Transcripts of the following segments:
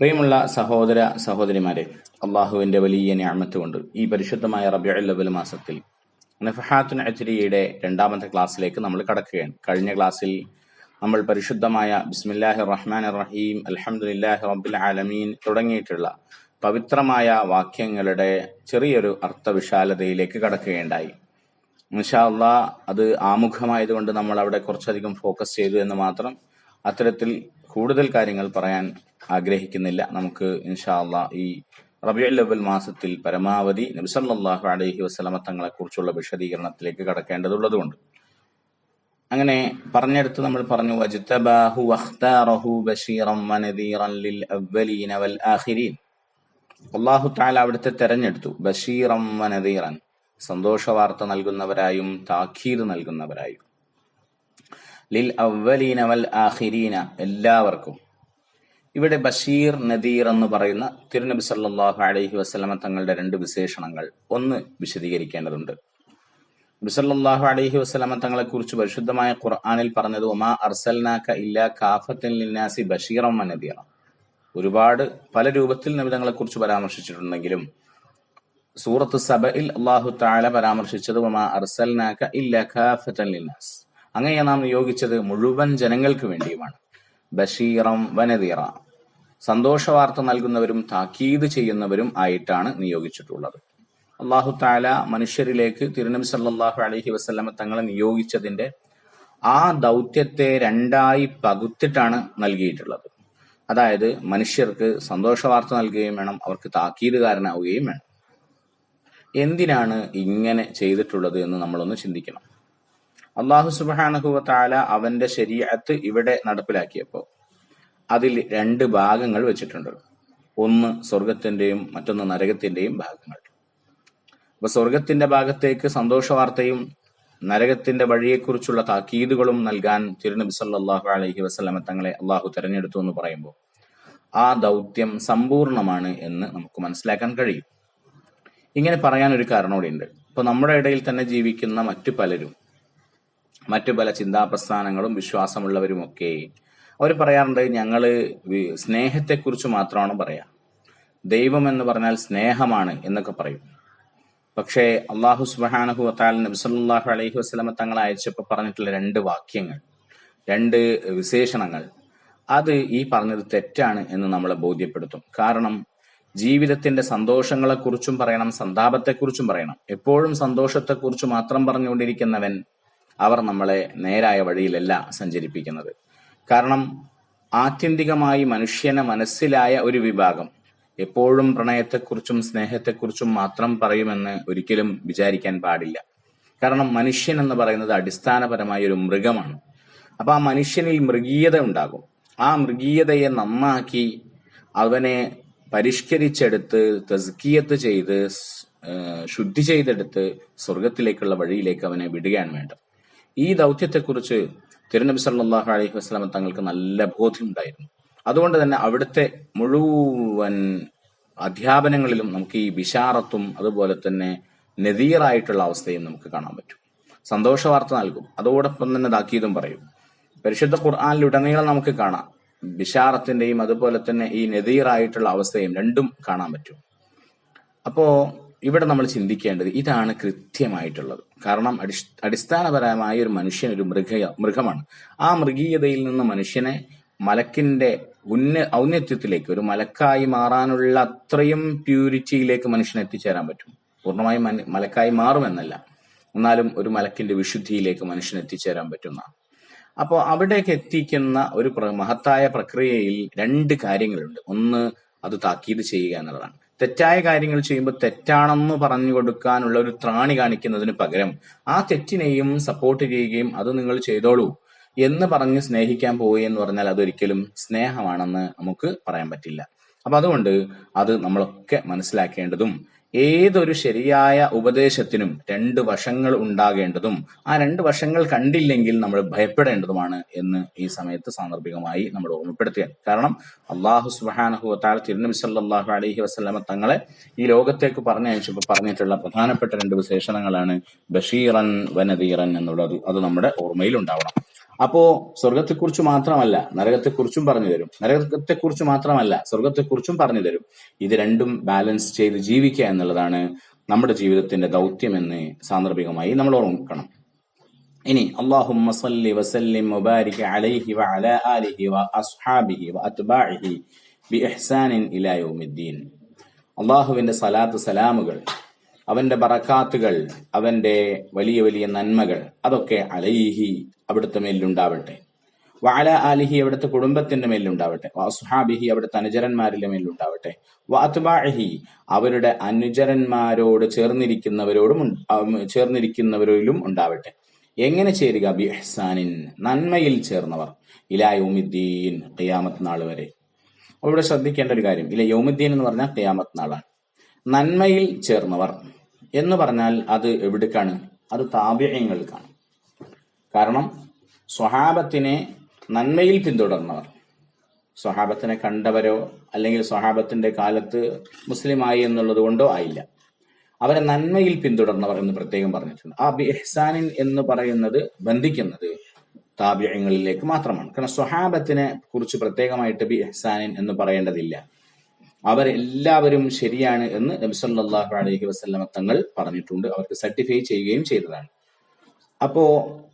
പ്രിയമുള്ള സഹോദര സഹോദരിമാരെ അള്ളാഹുവിന്റെ വലിയ ഞാമത്ത് കൊണ്ട് ഈ പരിശുദ്ധമായ റബിയുൽ അവൽ മാസത്തിൽ നഫഹാത്തുൻ അജ്രിയുടെ രണ്ടാമത്തെ ക്ലാസ്സിലേക്ക് നമ്മൾ കടക്കുകയാണ്. കഴിഞ്ഞ ക്ലാസ്സിൽ നമ്മൾ പരിശുദ്ധമായ ബിസ്മില്ലാഹി റഹ്മാൻ റഹീം അൽഹംദുലില്ലാഹി റബ്ബിൽ ആലമീൻ തുടങ്ങിയിട്ടുള്ള പവിത്രമായ വാക്യങ്ങളുടെ ചെറിയൊരു അർത്ഥവിശാലതയിലേക്ക് കടക്കുകയുണ്ടായി. അള്ളാ അത് ആമുഖമായതുകൊണ്ട് നമ്മൾ അവിടെ കുറച്ചധികം ഫോക്കസ് ചെയ്തു എന്ന് മാത്രം അത്തരത്തിൽ കൂടുതൽ കാര്യങ്ങൾ പറയാൻ ആഗ്രഹിക്കുന്നില്ല. നമുക്ക് ഇൻഷാല്ല ഈ റബിയുൽ അവൽ മാസത്തിൽ പരമാവധി നബിസല്ലാഹു അലഹി വസ്ലമ തങ്ങളെക്കുറിച്ചുള്ള വിശദീകരണത്തിലേക്ക് കടക്കേണ്ടതുള്ളതുകൊണ്ട്. അങ്ങനെ പറഞ്ഞെടുത്ത് നമ്മൾ പറഞ്ഞു വനദീറൻ ലിൽ വൽ ആഖിരീൻ. അള്ളാഹു താല അവിടുത്തെ തെരഞ്ഞെടുത്തു. ബഷീറം വനദീറൻ. സന്തോഷ വാർത്ത നൽകുന്നവരായും താക്കീത് നൽകുന്നവരായും. ലിൽ അവലീന വൽ ആഹിരീന എല്ലാവർക്കും. ഇവിടെ ബഷീർ നദീർ എന്ന് പറയുന്ന തിരുനബി സല്ലാഹു അലൈഹി വസ്ലമ തങ്ങളുടെ രണ്ട് വിശേഷണങ്ങൾ ഒന്ന് വിശദീകരിക്കേണ്ടതുണ്ട്. ബിസല്ലാഹു അലഹി വസല്ലമ തങ്ങളെ കുറിച്ച് പരിശുദ്ധമായ ഖുർആാനിൽ പറഞ്ഞത് ഒമാ അർസൽനാക്ക ഇല്ലാ കാഫത്തിൽ ലിന്നാസി ബഷീറം വനദീറ ഒരുപാട് പല രൂപത്തിൽ നബി തങ്ങളെ കുറിച്ച് പരാമർശിച്ചിട്ടുണ്ടെങ്കിലും സൂറത്ത് സബയിൽ അള്ളാഹു താല പരാമർശിച്ചത് ഒമാ അർസൽനാക്ക ഇല്ലാ ലിന്നാസ്. അങ്ങനെ നാം നിയോഗിച്ചത് മുഴുവൻ ജനങ്ങൾക്ക് വേണ്ടിയുമാണ്. ബഷീറം വനതീറ. സന്തോഷ വാർത്ത നൽകുന്നവരും താക്കീത് ചെയ്യുന്നവരും ആയിട്ടാണ് നിയോഗിച്ചിട്ടുള്ളത്. അള്ളാഹു താല മനുഷ്യരിലേക്ക് തിരുനബി സല്ലാഹു അലഹി വസ്ലമ തങ്ങളെ നിയോഗിച്ചതിന്റെ ആ ദൗത്യത്തെ രണ്ടായി പകുത്തിട്ടാണ് നൽകിയിട്ടുള്ളത്. അതായത് മനുഷ്യർക്ക് സന്തോഷ വാർത്ത നൽകുകയും വേണം അവർക്ക് താക്കീതുകാരനാവുകയും വേണം. എന്തിനാണ് ഇങ്ങനെ ചെയ്തിട്ടുള്ളത് എന്ന് നമ്മളൊന്ന് ചിന്തിക്കണം. അള്ളാഹു സുബാനഹുവ അവന്റെ ശരീരത്ത് ഇവിടെ നടപ്പിലാക്കിയപ്പോൾ അതിൽ രണ്ട് ഭാഗങ്ങൾ വെച്ചിട്ടുണ്ട്. ഒന്ന് സ്വർഗത്തിന്റെയും മറ്റൊന്ന് നരകത്തിന്റെയും ഭാഗങ്ങൾ. അപ്പൊ സ്വർഗത്തിന്റെ ഭാഗത്തേക്ക് സന്തോഷ വാർത്തയും നരകത്തിന്റെ വഴിയെക്കുറിച്ചുള്ള താക്കീതുകളും നൽകാൻ തിരുനബി സല്ലാഹു അലഹി വസല്ലമ തങ്ങളെ അള്ളാഹു തെരഞ്ഞെടുത്തു എന്ന് പറയുമ്പോൾ ആ ദൗത്യം സമ്പൂർണമാണ് എന്ന് നമുക്ക് മനസ്സിലാക്കാൻ കഴിയും. ഇങ്ങനെ പറയാൻ ഒരു കാരണം ഉണ്ട് ഇപ്പൊ നമ്മുടെ ഇടയിൽ തന്നെ ജീവിക്കുന്ന മറ്റു പലരും മറ്റു പല ചിന്താപ്രസ്ഥാനങ്ങളും വിശ്വാസമുള്ളവരുമൊക്കെ. അവർ പറയാറുണ്ട് ഞങ്ങൾ സ്നേഹത്തെക്കുറിച്ച് മാത്രമാണ് പറയാ. ദൈവം എന്ന് പറഞ്ഞാൽ സ്നേഹമാണ് എന്നൊക്കെ പറയും. പക്ഷേ അള്ളാഹു സുബാനഹു വത്താൽ നബി സല്ലല്ലാഹു അലൈഹി വസല്ലമ തങ്ങൾ അയച്ചപ്പോൾ പറഞ്ഞിട്ടുള്ള രണ്ട് വാക്യങ്ങൾ രണ്ട് വിശേഷണങ്ങൾ അത് ഈ പറഞ്ഞത് തെറ്റാണ് എന്ന് നമ്മളെ ബോധ്യപ്പെടുത്തും. കാരണം ജീവിതത്തിന്റെ സന്തോഷങ്ങളെക്കുറിച്ചും പറയണം സന്താപത്തെക്കുറിച്ചും പറയണം. എപ്പോഴും സന്തോഷത്തെക്കുറിച്ച് മാത്രം പറഞ്ഞുകൊണ്ടിരിക്കുന്നവൻ അവർ നമ്മളെ നേരായ വഴിയിലല്ല സഞ്ചരിപ്പിക്കുന്നത്. കാരണം ആത്യന്തികമായി മനുഷ്യനെ മനസ്സിലായ ഒരു വിഭാഗം എപ്പോഴും പ്രണയത്തെക്കുറിച്ചും സ്നേഹത്തെക്കുറിച്ചും മാത്രം പറയുമെന്ന് ഒരിക്കലും വിചാരിക്കാൻ പാടില്ല. കാരണം മനുഷ്യൻ എന്ന് പറയുന്നത് അടിസ്ഥാനപരമായ ഒരു മൃഗമാണ്. അപ്പൊ ആ മനുഷ്യനിൽ മൃഗീയത ഉണ്ടാകും. ആ മൃഗീയതയെ നന്നാക്കി അവനെ പരിഷ്കരിച്ചെടുത്ത് തസ്കിയത്ത് ചെയ്ത് ശുദ്ധി ചെയ്തെടുത്ത് സ്വർഗത്തിലേക്കുള്ള വഴിയിലേക്ക് അവനെ വിടുകയാണ് വേണ്ടത്. ഈ ദൗത്യത്തെക്കുറിച്ച് തിരുനബി സല്ലാഹു അലൈഹി വസ്ലാമൻ തങ്ങൾക്ക് നല്ല ബോധ്യമുണ്ടായിരുന്നു. അതുകൊണ്ട് തന്നെ അവിടുത്തെ മുഴുവൻ അധ്യാപനങ്ങളിലും നമുക്ക് ഈ വിശാറത്തും അതുപോലെ തന്നെ നദീറായിട്ടുള്ള അവസ്ഥയും നമുക്ക് കാണാൻ പറ്റും. സന്തോഷ വാർത്ത നൽകും. അതോടൊപ്പം തന്നെ താക്കീതും പറയും. പരിശുദ്ധ ഖുർആാനിലുടനീളം നമുക്ക് കാണാം. ബിഷാറത്തിന്റെയും അതുപോലെ തന്നെ ഈ നദീറായിട്ടുള്ള അവസ്ഥയും രണ്ടും കാണാൻ പറ്റും. അപ്പോ ഇവിടെ നമ്മൾ ചിന്തിക്കേണ്ടത് ഇതാണ് കൃത്യമായിട്ടുള്ളത്. കാരണം അടിസ് അടിസ്ഥാനപരമായ ഒരു മനുഷ്യൻ ഒരു മൃഗ മൃഗമാണ്. ആ മൃഗീയതയിൽ നിന്ന് മനുഷ്യനെ മലക്കിന്റെ ഉന്ന ഔന്നത്യത്തിലേക്ക് ഒരു മലക്കായി മാറാനുള്ള അത്രയും പ്യൂരിറ്റിയിലേക്ക് മനുഷ്യനെ എത്തിച്ചേരാൻ പറ്റും. പൂർണമായും മലക്കായി മാറുമെന്നല്ല. എന്നാലും ഒരു മലക്കിന്റെ വിശുദ്ധിയിലേക്ക് മനുഷ്യനെ എത്തിച്ചേരാൻ പറ്റുന്ന. അപ്പോൾ അവിടേക്ക് എത്തിക്കുന്ന ഒരു മഹത്തായ പ്രക്രിയയിൽ രണ്ട് കാര്യങ്ങളുണ്ട്. ഒന്ന് അത് താക്കീത് ചെയ്യുക എന്നുള്ളതാണ്. തെറ്റായ കാര്യങ്ങൾ ചെയ്യുമ്പോൾ തെറ്റാണെന്ന് പറഞ്ഞു കൊടുക്കാനുള്ള ഒരു ത്രാണി കാണിക്കുന്നതിന് പകരം ആ തെറ്റിനെയും സപ്പോർട്ട് ചെയ്യുകയും അത് നിങ്ങൾ ചെയ്തോളൂ എന്ന് പറഞ്ഞ് സ്നേഹിക്കാൻ പോയി എന്ന് പറഞ്ഞാൽ അതൊരിക്കലും സ്നേഹമാണെന്ന് നമുക്ക് പറയാൻ പറ്റില്ല. അപ്പൊ അതുകൊണ്ട് അത് നമ്മളൊക്കെ മനസ്സിലാക്കേണ്ടതും ഏതൊരു ശരിയായ ഉപദേശത്തിനും രണ്ട് വശങ്ങൾ ഉണ്ടാകേണ്ടതും ആ രണ്ട് വശങ്ങൾ കണ്ടില്ലെങ്കിൽ നമ്മൾ ഭയപ്പെടേണ്ടതുമാണ് എന്ന് ഈ സമയത്ത് സാന്ദർഭികമായി നമ്മൾ ഓർമ്മപ്പെടുത്തുകയാണ്. കാരണം അള്ളാഹു സുബാനഹു താൽ തിരുനബി സല്ലാഹു അലഹി വസ്ലമ തങ്ങളെ ഈ ലോകത്തേക്ക് പറഞ്ഞയച്ചപ്പോൾ പറഞ്ഞിട്ടുള്ള പ്രധാനപ്പെട്ട രണ്ട് വിശേഷണങ്ങളാണ് ബഷീറൻ വനദീറൻ എന്നുള്ളത്. അത് നമ്മുടെ ഓർമ്മയിൽ ഉണ്ടാവണം. അപ്പോ സ്വർഗത്തെക്കുറിച്ച് മാത്രമല്ല നരകത്തെക്കുറിച്ചും പറഞ്ഞു തരും. നരകത്തെക്കുറിച്ച് മാത്രമല്ല സ്വർഗത്തെക്കുറിച്ചും പറഞ്ഞു തരും. ഇത് രണ്ടും ബാലൻസ് ചെയ്ത് ജീവിക്കുക എന്നുള്ളതാണ് നമ്മുടെ ജീവിതത്തിന്റെ ദൗത്യമെന്ന് സാന്ദർഭികമായി നമ്മൾ ഓർമ്മിക്കണം ഇനി അള്ളാഹുമ്മ സല്ലി വസല്ലിം അലൈഹി ആലിഹി ഇലാ യൗമിദ്ദീൻ. അള്ളാഹുവിന്റെ സലാത്ത് സലാമുകൾ അവന്റെ ബറക്കാത്തുകൾ അവന്റെ വലിയ വലിയ നന്മകൾ അതൊക്കെ അലൈഹി അവിടുത്തെ മേലുണ്ടാവട്ടെ വാല ആലിഹി അവിടുത്തെ കുടുംബത്തിന്റെ മേലുണ്ടാവട്ടെ വാസുഹാബിഹി അവിടുത്തെ അനുചരന്മാരിലെ മേലുണ്ടാവട്ടെ വാത്ബാഹി അവരുടെ അനുചരന്മാരോട് ചേർന്നിരിക്കുന്നവരോടും ചേർന്നിരിക്കുന്നവരിലും ഉണ്ടാവട്ടെ. എങ്ങനെ ചേരുക? ബി ഇഹ്സാനിൻ നന്മയിൽ ചേർന്നവർ. ഇലാ യൗമിദ്ദീൻ ഖിയാമത്ത് നാൾ വരെ. അവിടെ ശ്രദ്ധിക്കേണ്ട ഒരു കാര്യം. ഇല്ല യൗമിദ്ദീൻ എന്ന് പറഞ്ഞാൽ ഖിയാമത്ത് നാളാണ്. നന്മയിൽ ചേർന്നവർ. എന്ന് പറഞ്ഞാൽ അത് എവിടേക്കാണ്? അത് താപ്യങ്ങൾക്കാണ് കാരണം സ്വഹാബത്തിനെ നന്മയിൽ പിന്തുടർന്നവർ. സ്വഹാബത്തിനെ കണ്ടവരോ അല്ലെങ്കിൽ സ്വഹാബത്തിന്റെ കാലത്ത് മുസ്ലിമായി എന്നുള്ളത് കൊണ്ടോ ആയില്ല. അവരെ നന്മയിൽ പിന്തുടർന്നവർ എന്ന് പ്രത്യേകം പറഞ്ഞിട്ടുണ്ട്. ആ ബിഹ്സാനിൻ എന്ന് പറയുന്നത് ബന്ധിക്കുന്നത് താപ്യങ്ങളിലേക്ക് മാത്രമാണ്. കാരണം സ്വഹാബത്തിനെ കുറിച്ച് പ്രത്യേകമായിട്ട് ബി എഹ്സാനിൻ എന്ന് പറയേണ്ടതില്ല. അവരെല്ലാവരും ശരിയാണ് എന്ന് നബിസല്ലാഹു അലൈഹി വസ്ലമ തങ്ങൾ പറഞ്ഞിട്ടുണ്ട്. അവർക്ക് സർട്ടിഫൈ ചെയ്യുകയും ചെയ്തതാണ്. അപ്പോ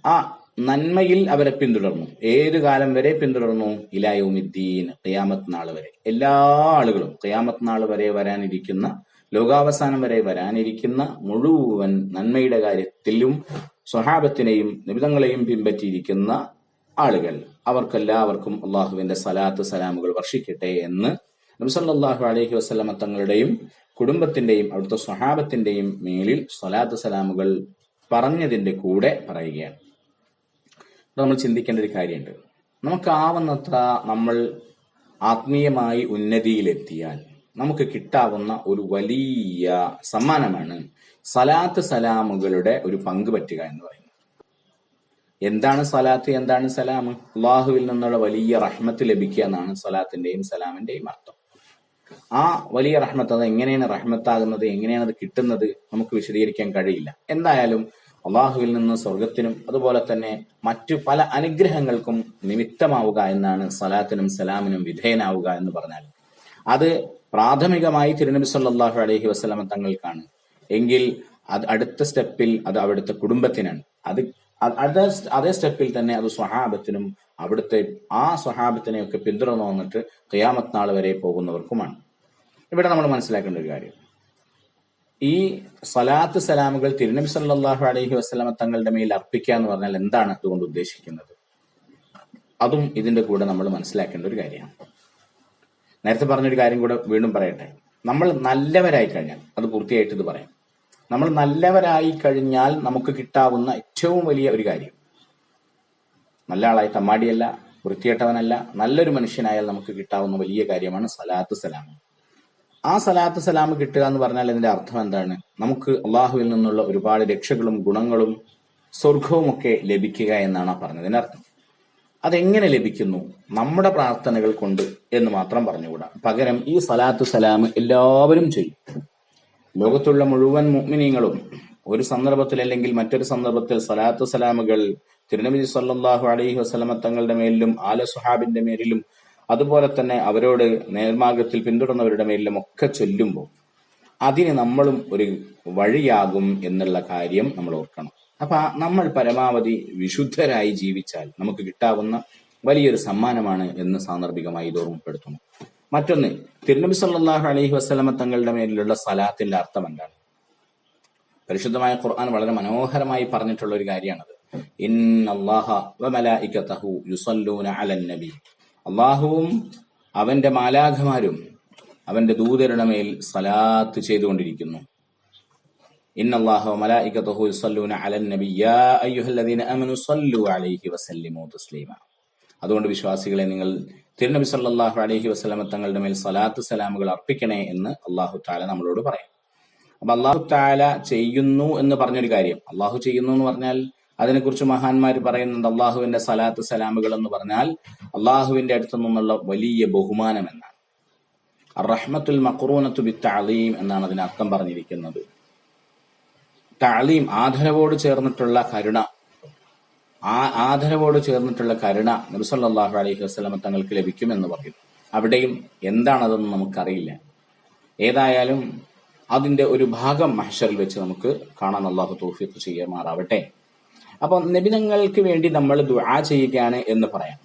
ആ നന്മയിൽ അവരെ പിന്തുടർന്നു. ഏത് കാലം വരെ പിന്തുടർന്നു? ഇലായുമിദ്ദീൻ ഖിയാമത്ത് നാൾ വരെ. എല്ലാ ആളുകളും ഖിയാമത്ത് നാൾ വരെ വരാനിരിക്കുന്ന ലോകാവസാനം വരെ വരാനിരിക്കുന്ന മുഴുവൻ നന്മയുടെ കാര്യത്തിലും സ്വഹാബത്തിനെയും നിബിതങ്ങളെയും പിൻപറ്റിയിരിക്കുന്ന ആളുകൾ. അവർക്കെല്ലാവർക്കും അള്ളാഹുവിന്റെ സലാത്ത് സലാമുകൾ വർഷിക്കട്ടെ എന്ന് നബിസല്ലാഹു അലഹി വസ്ലമ തങ്ങളുടെയും കുടുംബത്തിന്റെയും അവിടുത്തെ സ്വഹാബത്തിന്റെയും മേലിൽ സ്വലാത്ത് സലാമുകൾ പറഞ്ഞതിന്റെ കൂടെ പറയുകയാണ്. നമ്മൾ ചിന്തിക്കേണ്ട ഒരു കാര്യമുണ്ട്. നമുക്കാവുന്നത്ര നമ്മൾ ആത്മീയമായി ഉന്നതിയിലെത്തിയാൽ നമുക്ക് കിട്ടാവുന്ന ഒരു വലിയ സമ്മാനമാണ് സലാത്ത് സലാമുകളുടെ ഒരു പങ്ക് പറ്റുക എന്ന് പറയുന്നത്. എന്താണ് സലാത്ത് എന്താണ് സലാം അള്ളാഹുവിൽ നിന്നുള്ള വലിയ റഹ്മത്ത് ലഭിക്കുക എന്നാണ് സലാത്തിന്റെയും സലാമിന്റെയും അർത്ഥം. ആ വലിയ റഹ്മത്ത് അത് എങ്ങനെയാണ് റഹ്മത്താകുന്നത് എങ്ങനെയാണ് അത് കിട്ടുന്നത് നമുക്ക് വിശദീകരിക്കാൻ കഴിയില്ല. എന്തായാലും അള്ളാഹുവിൽ നിന്ന് സ്വർഗത്തിനും അതുപോലെ തന്നെ മറ്റു പല അനുഗ്രഹങ്ങൾക്കും നിമിത്തമാവുക എന്നാണ് സലാത്തിനും സലാമിനും വിധേയനാവുക എന്ന് പറഞ്ഞാൽ. അത് പ്രാഥമികമായി തിരുനബി സല്ലാഹു അലഹി വസ്ലമ തങ്ങൾക്കാണ്. എങ്കിൽ അത് അടുത്ത സ്റ്റെപ്പിൽ അത് അവിടുത്തെ കുടുംബത്തിനാണ്. അത് അതേ അതേ സ്റ്റെപ്പിൽ തന്നെ അത് സ്വഹാബത്തിനും അവിടുത്തെ ആ സ്വഹാബത്തിനെയൊക്കെ പിന്തുടർന്നു വന്നിട്ട് ഖിയാമത്ത് നാൾ വരെ പോകുന്നവർക്കുമാണ്. ഇവിടെ നമ്മൾ മനസ്സിലാക്കേണ്ട ഒരു കാര്യം. ഈ സലാത്ത് സലാമുകൾ തിരുനബി സല്ലാഹു അലഹി വസല്ലമ തങ്ങളുടെ മേൽ അർപ്പിക്കുക എന്ന് പറഞ്ഞാൽ എന്താണ് അതുകൊണ്ട് ഉദ്ദേശിക്കുന്നത്? അതും ഇതിന്റെ കൂടെ നമ്മൾ മനസ്സിലാക്കേണ്ട ഒരു കാര്യമാണ്. നേരത്തെ പറഞ്ഞൊരു കാര്യം കൂടെ വീണ്ടും പറയട്ടെ. നമ്മൾ നല്ലവരായി കഴിഞ്ഞാൽ അത് പൂർത്തിയായിട്ട് ഇത് പറയാം. നമ്മൾ നല്ലവരായി കഴിഞ്ഞാൽ നമുക്ക് കിട്ടാവുന്ന ഏറ്റവും വലിയ ഒരു കാര്യം നല്ല ആളായി തമ്മാടിയല്ല വൃത്തികെട്ടവനല്ല നല്ലൊരു മനുഷ്യനായാൽ നമുക്ക് കിട്ടാവുന്ന വലിയ കാര്യമാണ് സലാത്ത് സലാം. ആ സലാത്ത് സലാം കിട്ടുക എന്ന് പറഞ്ഞാൽ ഇതിന്റെ അർത്ഥം എന്താണ്? നമുക്ക് അള്ളാഹുവിൽ നിന്നുള്ള ഒരുപാട് രക്ഷകളും ഗുണങ്ങളും സ്വർഗവും ഒക്കെ ലഭിക്കുക എന്നാണ് പറഞ്ഞതിന്റെ അർത്ഥം. അതെങ്ങനെ ലഭിക്കുന്നു? നമ്മുടെ പ്രാർത്ഥനകൾ കൊണ്ട് എന്ന് മാത്രം പറഞ്ഞുകൂടാ. പകരം ഈ സലാത്തു സലാം എല്ലാവരും ചെയ്യും. ലോകത്തുള്ള മുഴുവൻ മുഗ്മിനീങ്ങളും ഒരു സന്ദർഭത്തിൽ അല്ലെങ്കിൽ മറ്റൊരു സന്ദർഭത്തിൽ സലാത്തു സലാമുകൾ തിരുനബി സല്ലാഹു അലൈഹി വസ്ലമ തങ്ങളുടെ മേലിലും ആല സുഹാബിന്റെ മേലിലും അതുപോലെ തന്നെ അവരോട് നേർമാർഗത്തിൽ പിന്തുടർന്നവരുടെ മേലിലും ഒക്കെ ചൊല്ലുമ്പോൾ അതിന് നമ്മളും ഒരു വഴിയാകും എന്നുള്ള കാര്യം നമ്മൾ ഓർക്കണം. അപ്പൊ നമ്മൾ പരമാവധി വിശുദ്ധരായി ജീവിച്ചാൽ നമുക്ക് കിട്ടാവുന്ന വലിയൊരു സമ്മാനമാണ് എന്ന് സാന്ദർഭികമായി ഇത് ഓർമ്മപ്പെടുത്തുന്നു. മറ്റൊന്ന് തിരുനബി സല്ലാഹു അലൈഹി വസ്ലമ തങ്ങളുടെ മേലിലുള്ള സലാത്തിന്റെ അർത്ഥം എന്താണ്? പരിശുദ്ധമായ ഖുർആൻ വളരെ മനോഹരമായി പറഞ്ഞിട്ടുള്ള ഒരു കാര്യമാണത്. അള്ളാഹുവും അവന്റെ മാലാഖമാരും അവന്റെ ദൂതരുടെ മേൽ സലാത്ത് ചെയ്തുകൊണ്ടിരിക്കുന്നു. അതുകൊണ്ട് വിശ്വാസികളെ നിങ്ങൾ തിരുനബി സല്ലല്ലാഹു അലൈഹി വസല്ലമ തങ്ങളുടെ മേൽ സലാത്ത് സലാമുകൾ അർപ്പിക്കണേ എന്ന് അള്ളാഹു താല നമ്മളോട് പറയാം. അപ്പൊ അള്ളാഹു താല ചെയ്യുന്നു എന്ന് പറഞ്ഞൊരു കാര്യം. അള്ളാഹു ചെയ്യുന്നു എന്ന് പറഞ്ഞാൽ അതിനെക്കുറിച്ച് മഹാന്മാർ പറയുന്നുണ്ട് അള്ളാഹുവിന്റെ സലാത്ത് സലാമുകൾ എന്ന് പറഞ്ഞാൽ അള്ളാഹുവിന്റെ അടുത്തു നിന്നുള്ള വലിയ ബഹുമാനം എന്നാണ്. റഹ്മത്തുൽ മക്റൂനത്തു ബി തഅലീം എന്നാണ് അതിന് അർത്ഥം പറഞ്ഞിരിക്കുന്നത്. തഅലീം ആദരവോട് ചേർന്നിട്ടുള്ള കരുണ ആ ആദരവോട് ചേർന്നിട്ടുള്ള കരുണ നബിസല്ലാഹു അലൈഹി വസ്ലമ തങ്ങൾക്ക് ലഭിക്കുമെന്ന് പറയും. അവിടെയും എന്താണതെന്ന് നമുക്കറിയില്ല. ഏതായാലും അതിന്റെ ഒരു ഭാഗം മഹഷറിൽ വെച്ച് നമുക്ക് കാണാൻ അള്ളാഹു തോഫിക്ക് ചെയ്യുമാറാവട്ടെ. അപ്പൊ നബിനങ്ങൾക്ക് വേണ്ടി നമ്മൾ ദുആ ചെയ്യുകയാണ് എന്ന് പറയാം.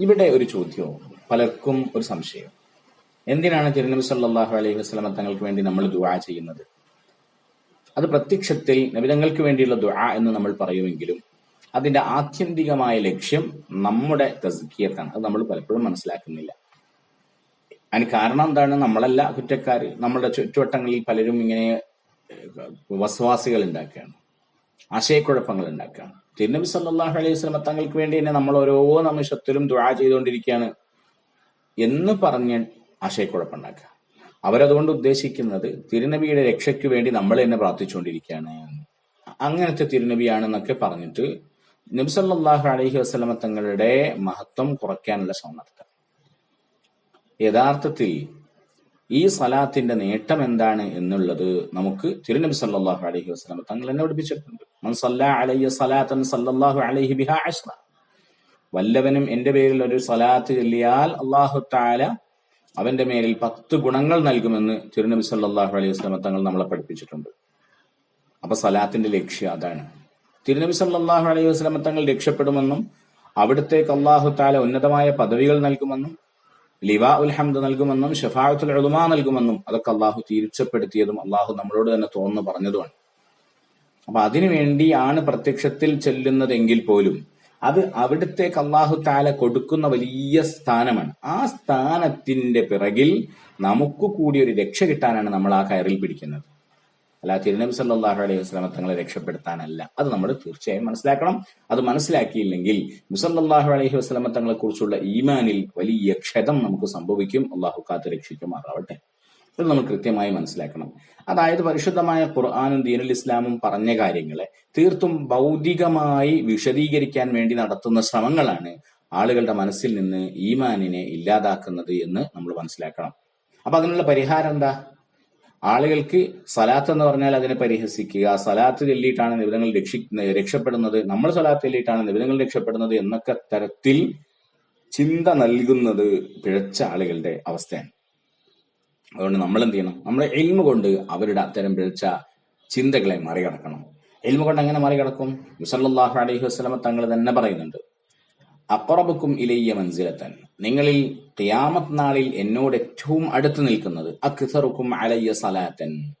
ഇവിടെ ഒരു ചോദ്യവും പലർക്കും ഒരു സംശയം എന്തിനാണ് തിരുനബി സല്ലാഹു അലൈഹി വസ്ലമ തങ്ങൾക്ക് വേണ്ടി നമ്മൾ ദുആ ചെയ്യുന്നത്? അത് പ്രത്യക്ഷത്തിൽ നബിതങ്ങൾക്ക് വേണ്ടിയുള്ള ദുആ എന്ന് നമ്മൾ പറയുമെങ്കിലും അതിന്റെ ആത്യന്തികമായ ലക്ഷ്യം നമ്മുടെ തസ്കിയത്താണ്. അത് നമ്മൾ പലപ്പോഴും മനസ്സിലാക്കുന്നില്ല. അതിന് കാരണം എന്താണ്? നമ്മളല്ല കുറ്റക്കാർ നമ്മുടെ ചുറ്റുവട്ടങ്ങളിൽ പലരും ഇങ്ങനെ വസ്വാസികൾ ഉണ്ടാക്കുകയാണ്. ആശയക്കുഴപ്പങ്ങൾ ഉണ്ടാക്കുകയാണ് തിരുനബി സല്ലാഹു അലൈഹി സ്വലമ തങ്ങൾക്ക് വേണ്ടി തന്നെ നമ്മൾ ഓരോ നിമിഷത്തിലും ദുആ ചെയ്തുകൊണ്ടിരിക്കുകയാണ് എന്ന് പറഞ്ഞ് ആശയക്കുഴപ്പമുണ്ടാക്കുക അവരതുകൊണ്ട് ഉദ്ദേശിക്കുന്നത് തിരുനബിയുടെ രക്ഷയ്ക്ക് വേണ്ടി നമ്മൾ തന്നെ പ്രാർത്ഥിച്ചുകൊണ്ടിരിക്കുകയാണ്. അങ്ങനത്തെ തിരുനബിയാണെന്നൊക്കെ പറഞ്ഞിട്ട് നബ്സല്ലാഹു അലഹി വസ്ലമ തങ്ങളുടെ മഹത്വം കുറയ്ക്കാനുള്ള ശ്രമം നടത്തുക യഥാർത്ഥത്തിൽ ഈ സലാത്തിന്റെ നേട്ടം എന്താണ് എന്നുള്ളത് നമുക്ക് തിരുനബി സല്ലാഹു അലഹി വസ്ലാം തങ്ങൾ എന്നെ പഠിപ്പിച്ചിട്ടുണ്ട്. വല്ലവനും എന്റെ പേരിൽ ഒരു സലാത്ത് ചൊല്ലിയാൽ അള്ളാഹു താല അവന്റെ മേലിൽ പത്ത് ഗുണങ്ങൾ നൽകുമെന്ന് തിരുനബി സല്ലാഹു അലൈഹി വസ്ലാം തങ്ങൾ നമ്മളെ പഠിപ്പിച്ചിട്ടുണ്ട്. അപ്പൊ സലാത്തിന്റെ ലക്ഷ്യം അതാണ്. തിരുനബി സല്ലാഹു അലൈഹി വസ്ലാം തങ്ങൾ രക്ഷപ്പെടുമെന്നും അവിടത്തേക്ക് അള്ളാഹു താല ഉന്നതമായ പദവികൾ നൽകുമെന്നും ലിവാ ഉൽഹംദ് നൽകുമെന്നും ഷഫായത്തുൽ ഉലുമ നൽകുമെന്നും അതൊക്കെ അള്ളാഹു തീർച്ചപ്പെടുത്തിയതും അള്ളാഹു നമ്മളോട് തന്നെ തോന്നുന്നു പറഞ്ഞതുമാണ്. അപ്പൊ അതിനു വേണ്ടിയാണ് പ്രത്യക്ഷത്തിൽ ചെല്ലുന്നതെങ്കിൽ പോലും അത് അവിടത്തേക്ക് അള്ളാഹു താല കൊടുക്കുന്ന വലിയ സ്ഥാനമാണ്. ആ സ്ഥാനത്തിന്റെ പിറകിൽ നമുക്ക് കൂടി ഒരു രക്ഷ കിട്ടാനാണ് നമ്മൾ ആ കയറിൽ പിടിക്കുന്നത്. അല്ല തിരുനബി സല്ലാഹു അലൈഹി വസ്ലാമ തങ്ങളെ രക്ഷപ്പെടുത്താനല്ല. അത് നമ്മൾ തീർച്ചയായും മനസ്സിലാക്കണം. അത് മനസ്സിലാക്കിയില്ലെങ്കിൽ മുസല്ലാഹു അലൈഹി വസ്ലാമ തങ്ങളെ കുറിച്ചുള്ള ഈമാനിൽ വലിയ ക്ഷതം നമുക്ക് സംഭവിക്കും. അള്ളാഹു കാത്ത് രക്ഷിക്കുമാറാവട്ടെ. ഇത് നമ്മൾ കൃത്യമായി മനസ്സിലാക്കണം. അതായത് പരിശുദ്ധമായ ഖുർആാനും ദീനുൽ ഇസ്ലാമും പറഞ്ഞ കാര്യങ്ങളെ തീർത്തും ഭൗതികമായി വിശദീകരിക്കാൻ വേണ്ടി നടത്തുന്ന ശ്രമങ്ങളാണ് ആളുകളുടെ മനസ്സിൽ നിന്ന് ഈമാനിനെ ഇല്ലാതാക്കുന്നത് എന്ന് നമ്മൾ മനസ്സിലാക്കണം. അപ്പൊ അതിനുള്ള പരിഹാരം എന്താ? ആളുകൾക്ക് സലാത്ത് എന്ന് പറഞ്ഞാൽ അതിനെ പരിഹസിക്കുക. സലാത്ത് ചൊല്ലിയിട്ടാണ് നിബിധങ്ങൾ രക്ഷി രക്ഷപ്പെടുന്നത്. നമ്മൾ സലാത്ത് ചൊല്ലിയിട്ടാണ് നിബിധങ്ങൾ രക്ഷപ്പെടുന്നത് എന്നൊക്കെ തരത്തിൽ ചിന്ത നൽകുന്നത് പിഴച്ച ആളുകളുടെ അവസ്ഥയാണ്. അതുകൊണ്ട് നമ്മൾ എന്ത് ചെയ്യണം? നമ്മുടെ എൽമ കൊണ്ട് അവരുടെ അത്തരം പിഴച്ച ചിന്തകളെ മറികടക്കണം. എൽമ കൊണ്ട് എങ്ങനെ മറികടക്കും? മുസല്ലാഹു അലൈഹി വസ്ലമ തങ്ങൾ തന്നെ പറയുന്നുണ്ട്. അപ്പറബുക്കും ഇലയ്യ മൻസിലത്തൻ. നിങ്ങളിൽ ഖിയാമത്ത് നാളിൽ എന്നോട് ഏറ്റവും അടുത്ത് നിൽക്കുന്നത് അക്സറുക്കും അലയ്യ സലാത്തൻ.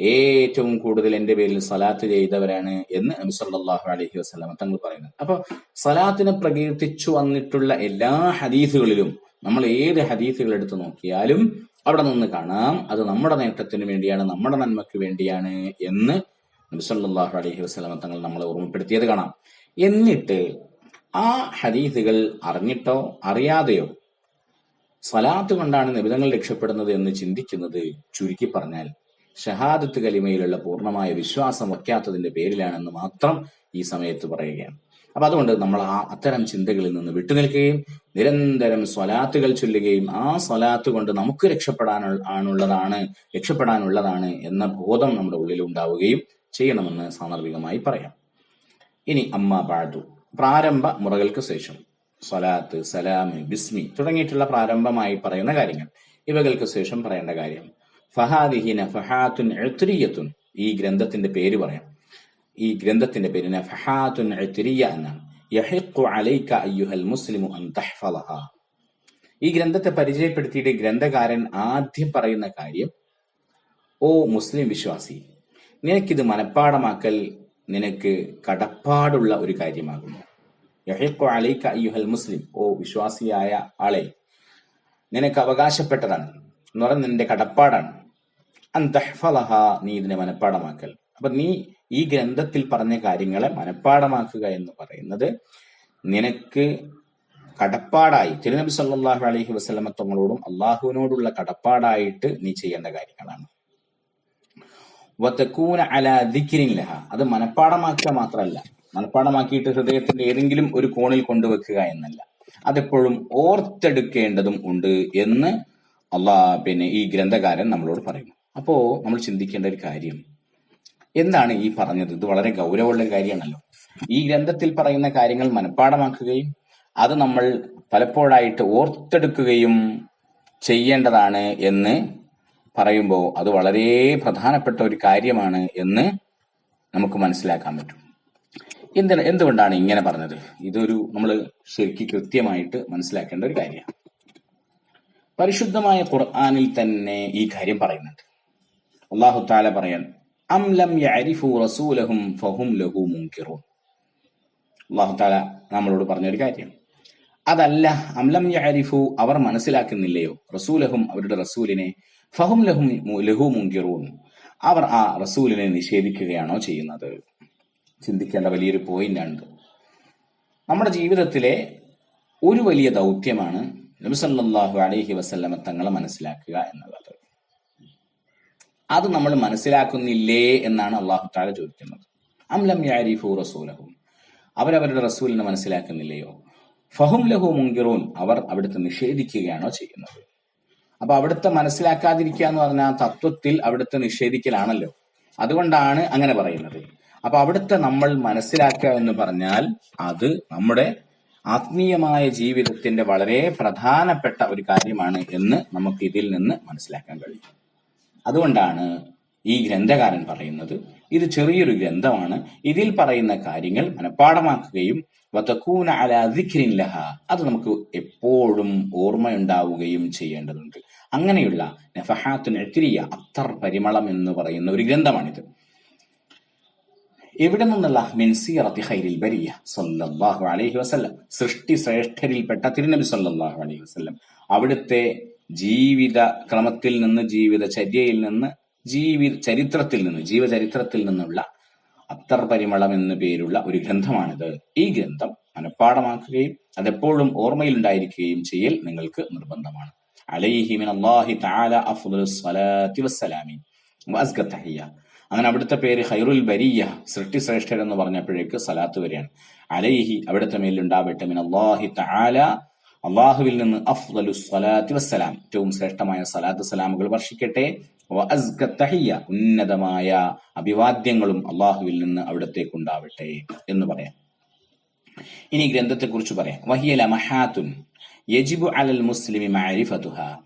ഏറ്റവും കൂടുതൽ എന്റെ പേരിൽ സലാത്ത് ചെയ്തവരാണ് എന്ന് നബി അലൈഹി വസല്ലം തങ്ങൾ പറയുന്നത് അപ്പൊ സലാത്തിനെ പ്രകീർത്തിച്ചു വന്നിട്ടുള്ള എല്ലാ ഹദീസുകളിലും നമ്മൾ ഏത് ഹദീസുകൾ എടുത്തു നോക്കിയാലും അവിടെ നിന്ന് കാണാം. അത് നമ്മുടെ നേട്ടത്തിന് വേണ്ടിയാണ് നമ്മുടെ നന്മയ്ക്ക് വേണ്ടിയാണ് എന്ന് നബി അലൈഹി വസല്ലം തങ്ങൾ നമ്മളെ ഓർമ്മപ്പെടുത്തിയത് കാണാം. എന്നിട്ട് ആ ഹദീസുകൾ അറിഞ്ഞിട്ടോ അറിയാതെയോ? സ്വലാത്ത് കൊണ്ടാണ് നിബിധങ്ങൾ രക്ഷപ്പെടുന്നത് എന്ന് ചിന്തിക്കുന്നത് ചുരുക്കി പറഞ്ഞാൽ ഷഹാദത്ത് കലിമയിലുള്ള പൂർണമായ വിശ്വാസം വയ്ക്കാത്തതിന്റെ പേരിലാണെന്ന് മാത്രം ഈ സമയത്ത് പറയുകയാണ്. അപ്പൊ അതുകൊണ്ട് നമ്മൾ ആ അത്തരം ചിന്തകളിൽ നിന്ന് വിട്ടുനിൽക്കുകയും നിരന്തരം സ്വലാത്തുകൾ ചൊല്ലുകയും ആ സ്വലാത്ത് കൊണ്ട് നമുക്ക് രക്ഷപ്പെടാൻ ആണുള്ളതാണ് രക്ഷപ്പെടാനുള്ളതാണ് എന്ന ബോധം നമ്മുടെ ഉള്ളിൽ ഉണ്ടാവുകയും ചെയ്യണമെന്ന് സാന്ദർഭികമായി പറയാം. ഇനി അമ്മ ബാഡു പ്രാരംഭ മുറകൾക്ക് ശേഷം സ്വലാത്ത് സലാമ് ബിസ്മി തുടങ്ങിയിട്ടുള്ള പ്രാരംഭമായി പറയുന്ന കാര്യങ്ങൾ. ഇവകൾക്ക് ശേഷം പറയേണ്ട കാര്യം ഫഹാദിഹി നഫഹാത്തുൻ എഴുത്തുരിയത്തുൻ ഈ ഗ്രന്ഥത്തിന്റെ പേര് പറയാം. ഈ ഗ്രന്ഥത്തിന്റെ പേര് നഫഹാത്തുൻ എഴുത്തിരിയ എന്നാണ്. ഈ ഗ്രന്ഥത്തെ പരിചയപ്പെടുത്തിയിട്ട് ഗ്രന്ഥകാരൻ ആദ്യം പറയുന്ന കാര്യം ഓ മുസ്ലിം വിശ്വാസി നിനക്കിത് മനഃപ്പാടമാക്കൽ നിനക്ക് കടപ്പാടുള്ള ഒരു കാര്യമാകുന്നു. യഹിക്കു മുസ്ലിം ഓ വിശ്വാസിയായ ആളെ നിനക്ക് അവകാശപ്പെട്ടതാണ്. എന്ന് പറഞ്ഞ നിന്റെ കടപ്പാടാണ്. നീ ഇതിനെ മനഃപ്പാടമാക്കൽ. അപ്പൊ നീ ഈ ഗ്രന്ഥത്തിൽ പറഞ്ഞ കാര്യങ്ങളെ മനഃപ്പാടമാക്കുക എന്ന് പറയുന്നത് നിനക്ക് കടപ്പാടായി തിരുനബി സല്ലാഹു അലഹി വസ്ലമ തങ്ങളോടും അള്ളാഹുവിനോടുള്ള കടപ്പാടായിട്ട് നീ ചെയ്യേണ്ട കാര്യങ്ങളാണ്. വത്തക്കൂന അല ദിക്കിരിൻലഹ അത് മനഃപ്പാടമാക്കുക മാത്രമല്ല മനഃപ്പാടമാക്കിയിട്ട് ഹൃദയത്തിന്റെ ഏതെങ്കിലും ഒരു കോണിൽ കൊണ്ടുവെക്കുക എന്നല്ല. അതെപ്പോഴും ഓർത്തെടുക്കേണ്ടതും ഉണ്ട് എന്ന് അള്ളാ പിന്നെ ഈ ഗ്രന്ഥകാരൻ നമ്മളോട് പറയുന്നു. അപ്പോ നമ്മൾ ചിന്തിക്കേണ്ട ഒരു കാര്യം. എന്താണ് ഈ പറഞ്ഞത്? ഇത് വളരെ ഗൗരവമുള്ള ഒരു കാര്യമാണല്ലോ. ഈ ഗ്രന്ഥത്തിൽ പറയുന്ന കാര്യങ്ങൾ മനഃപ്പാടമാക്കുകയും അത് നമ്മൾ പലപ്പോഴായിട്ട് ഓർത്തെടുക്കുകയും ചെയ്യേണ്ടതാണ് എന്ന് പറയുമ്പോൾ അത് വളരെ പ്രധാനപ്പെട്ട ഒരു കാര്യമാണ് എന്ന് നമുക്ക് മനസ്സിലാക്കാൻ പറ്റും. എന്തിന് എന്തുകൊണ്ടാണ് ഇങ്ങനെ പറഞ്ഞത്? ഇതൊരു നമ്മൾ ശരിക്കും കൃത്യമായിട്ട് മനസ്സിലാക്കേണ്ട ഒരു കാര്യമാണ്. പരിശുദ്ധമായ ഖുർആാനിൽ തന്നെ ഈ കാര്യം പറയുന്നുണ്ട്. അള്ളാഹു താല പറയാൻ അംലം റസൂലഹും ഫഹും ലഹു മുൻകിറൂൻ. അള്ളാഹു താല നമ്മളോട് പറഞ്ഞൊരു കാര്യം അതല്ല അംലം യഅരിഫു അവർ മനസ്സിലാക്കുന്നില്ലയോ? റസൂലഹും അവരുടെ റസൂലിനെ ഫഹും ലഹും മുൻകിറൂൻ. അവർ ആ റസൂലിനെ നിഷേധിക്കുകയാണോ ചെയ്യുന്നത്? ചിന്തിക്കേണ്ട വലിയൊരു പോയിന്റാണ് നമ്മുടെ ജീവിതത്തിലെ ഒരു വലിയ ദൗത്യമാണ് നബിസല്ലാഹു അലൈഹി വസല്ലമ തങ്ങളെ മനസ്സിലാക്കുക എന്നുള്ളത്. അത് നമ്മൾ മനസ്സിലാക്കുന്നില്ലേ എന്നാണ് അള്ളാഹു താഴെ ചോദിക്കുന്നത്. അംലം യാരിഫു റസൂലഹും. അവരവരുടെ റസൂലിനെ മനസ്സിലാക്കുന്നില്ലയോ? ഫഹും ലഹു മുങ്കിറൂൻ അവർ അവിടുത്തെ നിഷേധിക്കുകയാണോ ചെയ്യുന്നത്? അപ്പൊ അവിടുത്തെ മനസ്സിലാക്കാതിരിക്കുക എന്ന് പറഞ്ഞാൽ തത്വത്തിൽ അവിടുത്തെ നിഷേധിക്കലാണല്ലോ. അതുകൊണ്ടാണ് അങ്ങനെ പറയുന്നത്. അപ്പൊ അവിടുത്തെ നമ്മൾ മനസ്സിലാക്കുക എന്ന് പറഞ്ഞാൽ അത് നമ്മുടെ ആത്മീയമായ ജീവിതത്തിന്റെ വളരെ പ്രധാനപ്പെട്ട ഒരു കാര്യമാണ് എന്ന് നമുക്ക് ഇതിൽ നിന്ന് മനസ്സിലാക്കാൻ കഴിയും. അതുകൊണ്ടാണ് ഈ ഗ്രന്ഥകാരൻ പറയുന്നത്. ഇത് ചെറിയൊരു ഗ്രന്ഥമാണ്. ഇതിൽ പറയുന്ന കാര്യങ്ങൾ മനഃപ്പാടമാക്കുകയും വതക്കൂന അല ദിക്രിൻ ലഹ. അത് നമുക്ക് എപ്പോഴും ഓർമ്മയുണ്ടാവുകയും ചെയ്യേണ്ടതുണ്ട്. അങ്ങനെയുള്ള നഫഹാത്തുൻ എത്തിരിയ അത്തർ പരിമളം എന്ന് പറയുന്ന ഒരു ഗ്രന്ഥമാണിത്. എവിടെ നിന്നുള്ള മിൻസിയറത്തി ഹൈരിൽ ബരിയ സല്ലല്ലാഹു അലൈഹി വസല്ലം സൃഷ്ടി ശ്രേഷ്ഠരിൽപ്പെട്ട തിരുനബി സല്ലല്ലാഹു അലൈഹി വസല്ലം അവിടുത്തെ ജീവിത ക്രമത്തിൽ നിന്ന് ജീവിത ചര്യയിൽ നിന്ന് ജീവി ചരിത്രത്തിൽ നിന്ന് ജീവചരിത്രത്തിൽ നിന്നുള്ള അത്തർ പരിമളം എന്നു പേരുള്ള ഒരു ഗ്രന്ഥമാണിത്. ഈ ഗ്രന്ഥം മനഃപ്പാടമാക്കുകയും അതെപ്പോഴും ഓർമ്മയിലുണ്ടായിരിക്കുകയും ചെയ്യൽ നിങ്ങൾക്ക് നിർബന്ധമാണ്. അലൈഹി മിൻ അല്ലാഹി തആല അഫ്ദൽ സ്വലാത്തി വസ്സലാമി. വഅസ്ക തഹിയ അങ്ങനെ അവിടുത്തെ പേര് ഹൈറുൽ ബരിയ സൃഷ്ടി ശ്രേഷ്ഠൻ എന്ന് പറഞ്ഞപ്പോഴേക്ക് സലാത്ത് വരെയാണ് അലൈഹി അവിടുത്തെ മേലുണ്ടാവട്ടെ മിൻ അല്ലാഹി തആല അള്ളാഹുവിൽ നിന്ന് അഫ്ദലു സ്വലാത്തി വസ്സലാം. ഏറ്റവും ശ്രേഷ്ഠമായ സലാത്ത് സലാമുകൾ വർഷിക്കട്ടെ. തഹിയ്യ ഉന്നതമായ അഭിവാദ്യങ്ങളും അള്ളാഹുവിൽ നിന്ന് അവിടത്തേക്ക് ഉണ്ടാവട്ടെ എന്ന് പറയാം. ഇനി ഗ്രന്ഥത്തെക്കുറിച്ച് പറയാം. വഹിയല ലമഹാത്തുൻ യജിബു അലൽ മുസ്ലിമി മാരിഫതുഹ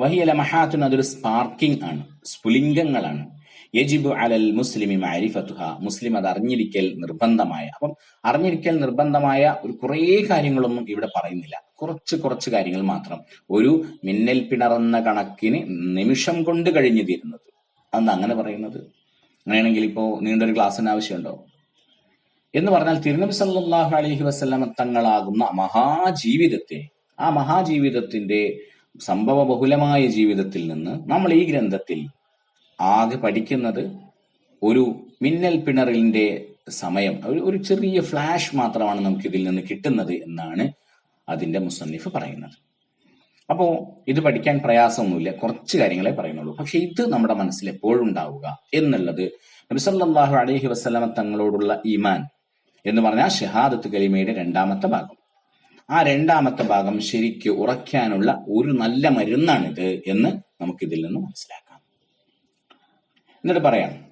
വഹിയ ലമഹാത്തുൻ അതൊരു സ്പാർക്കിംഗ് ആണ് സ്ഫുലിംഗങ്ങളാണ്. യജിബു അലൽ മുസ്ലിമി മാരിഫത്തുഹ. മുസ്ലിം അത് അറിഞ്ഞിരിക്കൽ നിർബന്ധമായ അപ്പം അറിഞ്ഞിരിക്കൽ നിർബന്ധമായ ഒരു കുറേ കാര്യങ്ങളൊന്നും ഇവിടെ പറയുന്നില്ല. കുറച്ച് കുറച്ച് കാര്യങ്ങൾ മാത്രം. ഒരു മിന്നൽ പിണറുന്ന കണക്കിന് നിമിഷം കൊണ്ട് കഴിഞ്ഞു തീരുന്നത്. അതെന്താ അങ്ങനെ പറയുന്നത്? അങ്ങനെയാണെങ്കിൽ ഇപ്പോ നീണ്ടൊരു ക്ലാസ്സിന് ആവശ്യമുണ്ടോ? എന്ന് പറഞ്ഞാൽ തിരുനബി സല്ലല്ലാഹു അലൈഹി വസല്ലമ തങ്ങളാകുന്ന മഹാജീവിതത്തെ ആ മഹാജീവിതത്തിന്റെ സംഭവ ബഹുലമായ ജീവിതത്തിൽ നിന്ന് നമ്മൾ ഈ ഗ്രന്ഥത്തിൽ ആകെ പഠിക്കുന്നത് ഒരു മിന്നൽ പിണറിന്റെ സമയം ഒരു ചെറിയ ഫ്ലാഷ് മാത്രമാണ് നമുക്ക് ഇതിൽ നിന്ന് കിട്ടുന്നത് എന്നാണ് അതിന്റെ മുസന്നിഫ് പറയുന്നത്. അപ്പോ ഇത് പഠിക്കാൻ പ്രയാസമൊന്നുമില്ല കുറച്ച് കാര്യങ്ങളെ പറയുന്നുള്ളൂ. പക്ഷെ ഇത് നമ്മുടെ മനസ്സിൽ എപ്പോഴും ഉണ്ടാവുക എന്നുള്ളത് നബിസല്ലാഹു അലഹി വസല്ലമ തങ്ങളോടുള്ള ഈമാൻ എന്ന് പറഞ്ഞാൽ ഷഹാദത്ത് കലിമയുടെ രണ്ടാമത്തെ ഭാഗം. ആ രണ്ടാമത്തെ ഭാഗം ശരിക്ക് ഉറയ്ക്കാനുള്ള ഒരു നല്ല മരുന്നാണിത് എന്ന് നമുക്കിതിൽ നിന്ന് മനസ്സിലാക്കാം. എന്നിട്ട് പറയാം.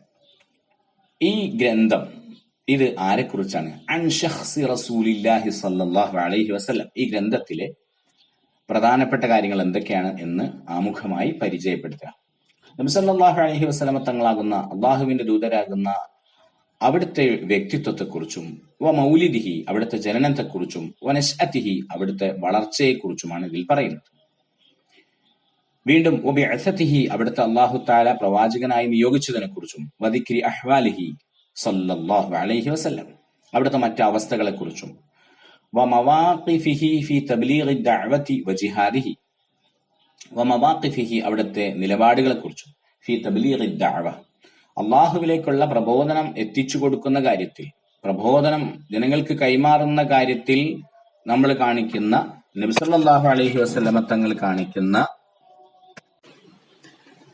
ഈ ഗ്രന്ഥം ഇത് ആരെക്കുറിച്ചാണ്? അൻ ഷഖ്സി റസൂലില്ലാഹി സല്ലാഹു അലൈഹി വസല്ലം. ഈ ഗ്രന്ഥത്തിലെ പ്രധാനപ്പെട്ട കാര്യങ്ങൾ എന്തൊക്കെയാണ് എന്ന് ആമുഖമായി പരിചയപ്പെടുത്തുക. നബി സല്ലല്ലാഹു അലൈഹി വസല്ലമ തങ്ങളാകുന്ന അള്ളാഹുവിന്റെ ദൂതരാകുന്ന അവിടുത്തെ വ്യക്തിത്വത്തെക്കുറിച്ചും വ മൗലിദിഹി അവിടുത്തെ ജനനത്തെക്കുറിച്ചും വ നശ്അത്തിഹി അവിടുത്തെ വളർച്ചയെക്കുറിച്ചുമാണ് ഇതിൽ പറയുന്നത്. വീണ്ടും ഒബി അസത്തിഹി അവിടുത്തെ അള്ളാഹു താല പ്രവാചകനായി നിയോഗിച്ചതിനെ കുറിച്ചും വദിക്രി അഹ്വാലിഹി സല്ലല്ലാഹു അലൈഹി വസല്ലം അവിടുത്തെ മറ്റ് അവസ്ഥകളെ കുറിച്ചും വമവാഖിഫിഹി ഫി തബ്ലീഗി ദഅവതി വജിഹാദിഹി വമവാഖിഫിഹി അവിടുത്തെ നിലപാടുകളെ കുറിച്ചും അള്ളാഹുവിലേക്കുള്ള പ്രബോധനം എത്തിച്ചു കൊടുക്കുന്ന കാര്യത്തിൽ പ്രബോധനം ജനങ്ങൾക്ക് കൈമാറുന്ന കാര്യത്തിൽ നമ്മൾ കാണിക്കുന്ന നബിസല്ലാഹു അലഹി വസല്ലമ തങ്ങൾ കാണിക്കുന്ന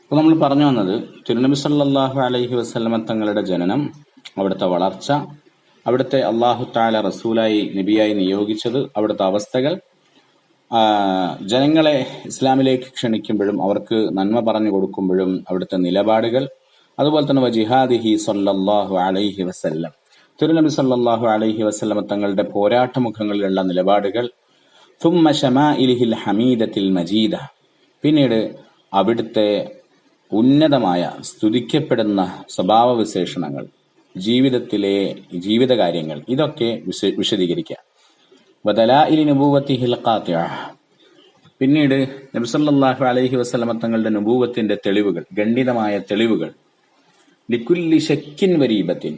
അപ്പൊ നമ്മൾ പറഞ്ഞു വന്നത് തിരുനബി സല്ലാഹു അലൈഹി വസല്ലമ തങ്ങളുടെ ജനനം അവിടുത്തെ വളർച്ച അവിടുത്തെ അള്ളാഹു താല റസൂലായി നബിയായി നിയോഗിച്ചത് അവിടുത്തെ അവസ്ഥകൾ ജനങ്ങളെ ഇസ്ലാമിലേക്ക് ക്ഷണിക്കുമ്പോഴും അവർക്ക് നന്മ പറഞ്ഞു കൊടുക്കുമ്പോഴും അവിടുത്തെ നിലപാടുകൾ അതുപോലെ തന്നെ വജിഹാദിഹി സല്ലല്ലാഹു അലൈഹി വസല്ലം. തിരുനബി സല്ലാഹു അലൈഹി വസ്ലമ തങ്ങളുടെ പോരാട്ടമുഖങ്ങളിലുള്ള നിലപാടുകൾ ഹമീദത്തിൽ മജീദ പിന്നീട് അവിടുത്തെ ഉന്നതമായ സ്തുതിക്കപ്പെടുന്ന സ്വഭാവ വിശേഷണങ്ങൾ ജീവിതത്തിലെ ജീവിതകാര്യങ്ങൾ ഇതൊക്കെ വിശ വിശദീകരിക്കുക. വദലാഇലി നുബൂവത്തിഹിൽ ഖാത്തിഅ പിന്നീട് നബ്സല്ലാഹു അലൈഹി വസല്ലമ തങ്ങളുടെ നുബൂവത്തിന്റെ തെളിവുകൾ ഗണ്ഡിതമായ തെളിവുകൾ ലിക്കുല്ലി ഷക്കിൻ വരീബത്തിൻ.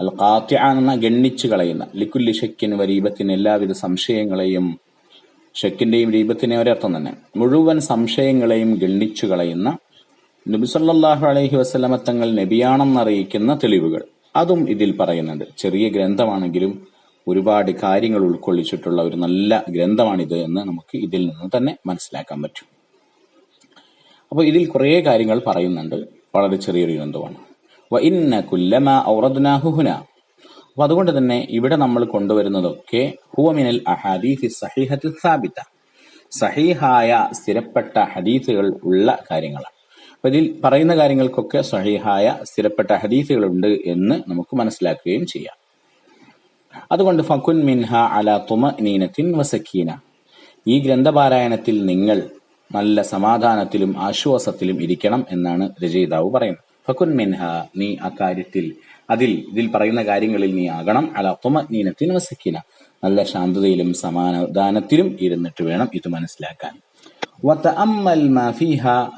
അൽ കാത്യ എന്ന ഗണ്ണിച്ചു കളയുന്ന. ലിക്കുല്ലി ഷക്കിൻ വരീബത്തിൻ എല്ലാവിധ സംശയങ്ങളെയും ഷക്കിന്റെയും രീപത്തിനെ ഒരർത്ഥം തന്നെ. മുഴുവൻ സംശയങ്ങളെയും ഗണ്ണിച്ചു കളയുന്ന നബിസല്ലാഹു അലഹി വസല്ലമ തങ്ങൾ നബിയാണെന്നറിയിക്കുന്ന തെളിവുകൾ. അതും ഇതിൽ പറയുന്നുണ്ട്. ചെറിയ ഗ്രന്ഥമാണെങ്കിലും ഒരുപാട് കാര്യങ്ങൾ ഉൾക്കൊള്ളിച്ചിട്ടുള്ള ഒരു നല്ല ഗ്രന്ഥമാണിത് എന്ന് നമുക്ക് ഇതിൽ നിന്ന് തന്നെ മനസ്സിലാക്കാൻ പറ്റും. അപ്പോൾ ഇതിൽ കുറേ കാര്യങ്ങൾ പറയുന്നുണ്ട്. വളരെ ചെറിയൊരു ഗ്രന്ഥമാണ്. ഇന്ന കുല്ലമ ഔറദ്നാഹുന ഹുന. അപ്പൊ അതുകൊണ്ട് തന്നെ ഇവിടെ നമ്മൾ കൊണ്ടുവരുന്നതൊക്കെ ഹുവമിനൽ അഹാദീഫി സഹീഹത്തിൽ സ്ഥാപിത സഹീഹായ സ്ഥിരപ്പെട്ട ഹദീസുകൾ ഉള്ള കാര്യങ്ങളാണ്. അപ്പൊ ഇതിൽ പറയുന്ന കാര്യങ്ങൾക്കൊക്കെ സഹീഹായ സ്ഥിരപ്പെട്ട ഹദീസുകളുണ്ട് എന്ന് നമുക്ക് മനസ്സിലാക്കുകയും ചെയ്യാം. അതുകൊണ്ട് ഫക്കുൻ മിൻഹ അല തുമ നീനത്തിൻ വസക്കീന. ഈ ഗ്രന്ഥപാരായണത്തിൽ നിങ്ങൾ നല്ല സമാധാനത്തിലും ആശ്വാസത്തിലും ഇരിക്കണം എന്നാണ് രചയിതാവ് പറയുന്നത്. ഫക്കുൻ മിൻഹ നീ അക്കാര്യത്തിൽ അതിൽ ഇതിൽ പറയുന്ന കാര്യങ്ങളിൽ നീ ആകണം. അല തുമനീനത്തിന് വസക്കീന. നല്ല ശാന്തതയിലും സമാധാനത്തിലും ഇരുന്നിട്ട് വേണം ഇത് മനസ്സിലാക്കാൻ.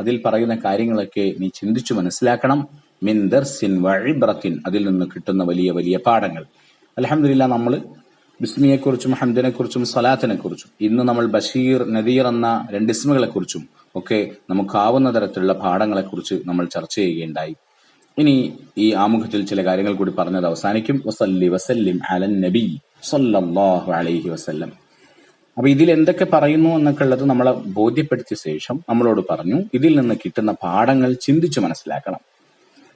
അതിൽ പറയുന്ന കാര്യങ്ങളൊക്കെ നീ ചിന്തിച്ചു മനസ്സിലാക്കണം. മിൻ ദർസിൻ വഴിബ്രത്തിൻ അതിൽ നിന്ന് കിട്ടുന്ന വലിയ വലിയ പാഠങ്ങൾ. അലഹമില്ല നമ്മൾ ബിസ്മിയെക്കുറിച്ചും ഹംദിനെക്കുറിച്ചും സലാത്തിനെക്കുറിച്ചും. ഇന്ന് നമ്മൾ ബഷീർ നദീർ എന്ന രണ്ട് ഇസ്മുകളെക്കുറിച്ചും ഒക്കെ നമുക്കാവുന്ന തരത്തിലുള്ള പാഠങ്ങളെക്കുറിച്ച് നമ്മൾ ചർച്ച ചെയ്യുകയുണ്ടായി. ഇനി ഈ ആമുഖത്തിൽ ചില കാര്യങ്ങൾ കൂടി പറഞ്ഞത് അവസാനിക്കും. വസല്ലി വസല്ലിം അലൻ നബി അലൈഹി വസല്ലം. അപ്പൊ ഇതിൽ എന്തൊക്കെ പറയുന്നു എന്നൊക്കെ ഉള്ളത് നമ്മളെ ബോധ്യപ്പെടുത്തിയ ശേഷം നമ്മളോട് പറഞ്ഞു. ഇതിൽ നിന്ന് കിട്ടുന്ന പാഠങ്ങൾ ചിന്തിച്ചു മനസ്സിലാക്കണം.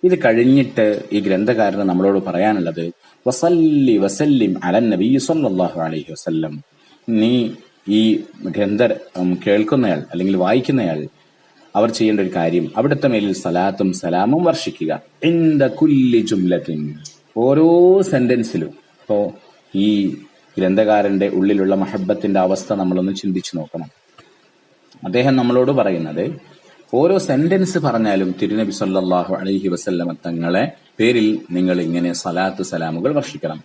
ഇത് കഴിഞ്ഞിട്ട് ഈ ഗ്രന്ഥകാരന് നമ്മളോട് പറയാനുള്ളത് വസല്ലി വസല്ലിം അലൻ നബി സല്ലല്ലാഹു അലൈഹി വസല്ലം. നീ ഈ ഗ്രന്ഥ കേൾക്കുന്നയാൾ അല്ലെങ്കിൽ വായിക്കുന്നയാൾ അവർ ചെയ്യേണ്ട ഒരു കാര്യം അവിടുത്തെ മേലിൽ സലാത്തും സലാമും വർഷിക്കുക. എന്ത കുല്ലി ജുംലത്തിൻ. ഓരോ സെന്റൻസിലും ഇപ്പോ ഈ ഗ്രന്ഥകാരന്റെ ഉള്ളിലുള്ള മഹബത്തിന്റെ അവസ്ഥ നമ്മളൊന്ന് ചിന്തിച്ചു നോക്കണം. അദ്ദേഹം നമ്മളോട് പറയുന്നത് ഓരോ സെന്റൻസ് പറഞ്ഞാലും തിരുനബി സല്ലാഹു അലഹി വസല്ലമ തങ്ങളെ പേരിൽ നിങ്ങൾ ഇങ്ങനെ സലാത്ത് സലാമുകൾ വർഷിക്കണം.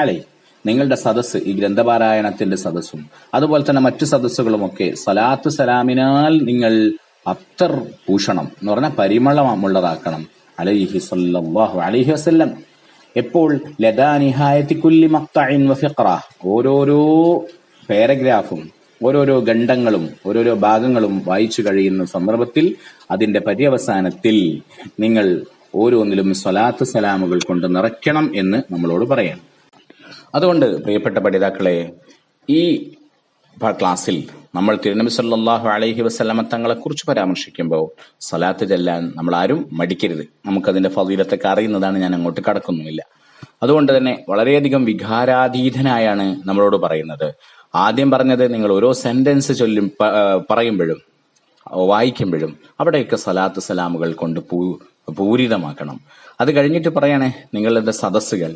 അലൈഹി. നിങ്ങളുടെ സദസ്സ് ഈ ഗ്രന്ഥപാരായണത്തിന്റെ സദസ്സും അതുപോലെ തന്നെ മറ്റു സദസ്സുകളും ഒക്കെ സലാത്ത് സലാമിനാൽ നിങ്ങൾ അത്തർ ഭൂഷണം എന്ന് പറഞ്ഞാൽ പരിമളമുള്ളതാക്കണം അലൈഹി സല്ലാഹു അലൈഹി വസ്ല്ലം. എപ്പോൾ? ലദാ നിഹായത്തി കുല്ലി മക്തഇൻ ഓരോരോ പാരഗ്രാഫും ഓരോരോ ഖണ്ഡങ്ങളും ഓരോരോ ഭാഗങ്ങളും വായിച്ചു കഴിയുന്ന സന്ദർഭത്തിൽ അതിന്റെ പര്യവസാനത്തിൽ നിങ്ങൾ ഓരോന്നിലും സ്വലാത്ത് സലാമുകൾ കൊണ്ട് നിറയ്ക്കണം എന്ന് നമ്മളോട് പറയാം അതുകൊണ്ട് പ്രിയപ്പെട്ട പഠിതാക്കളെ ഈ ക്ലാസ്സിൽ നമ്മൾ തിരുനബി സല്ലാഹു അലൈഹി വസല്ലമ തങ്ങളെ കുറിച്ച് പരാമർശിക്കുമ്പോൾ സലാത്ത് ചെല്ലാൻ നമ്മൾ ആരും മടിക്കരുത്. നമുക്കതിന്റെ ഫലീലത്തൊക്കെ അറിയുന്നതാണ് ഞാൻ അങ്ങോട്ട് കടക്കുന്നുമില്ല. അതുകൊണ്ട് തന്നെ വളരെയധികം വികാരാതീതനായാണ് നമ്മളോട് പറയുന്നത്. ആദ്യം പറഞ്ഞത് നിങ്ങൾ ഓരോ സെന്റൻസ് ചൊല്ലി പറയുമ്പോഴും വായിക്കുമ്പോഴും അവിടെയൊക്കെ സലാത്ത് സലാമുകൾ കൊണ്ട് പൂരിതമാക്കണം. അത് കഴിഞ്ഞിട്ട് പറയണേ നിങ്ങളുടെ സദസ്സുകൾ.